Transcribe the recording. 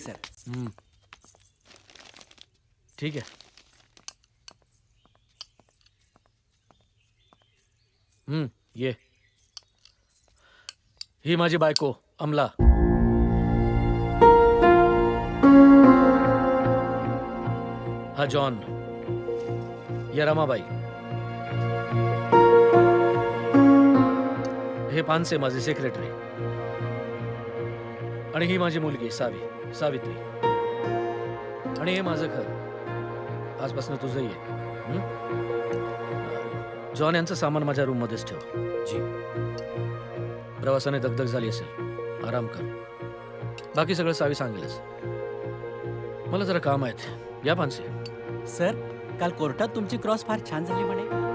Sir हम्म. ठीक आहे हम्म ये। ही माझी बायको अमला। हा, जॉन। या रमाबाई हे पानसे माझे सेक्रेटरी। आणि ही माझी मुलगी सावी. सावित्री. आणि हे माझं घर. आजपासून तुझं ये हं? जॉन यांचं सामान माझ्या रूम मध्येच ठेव. जी. प्रवासाने दगदग झाली असेल. आराम कर. बाकी सगळं सावी सांगेलच. मला जरा काम आहेत. या पानसे सर काल कोर्टात तुमची क्रॉस फार छान झाली म्हणे.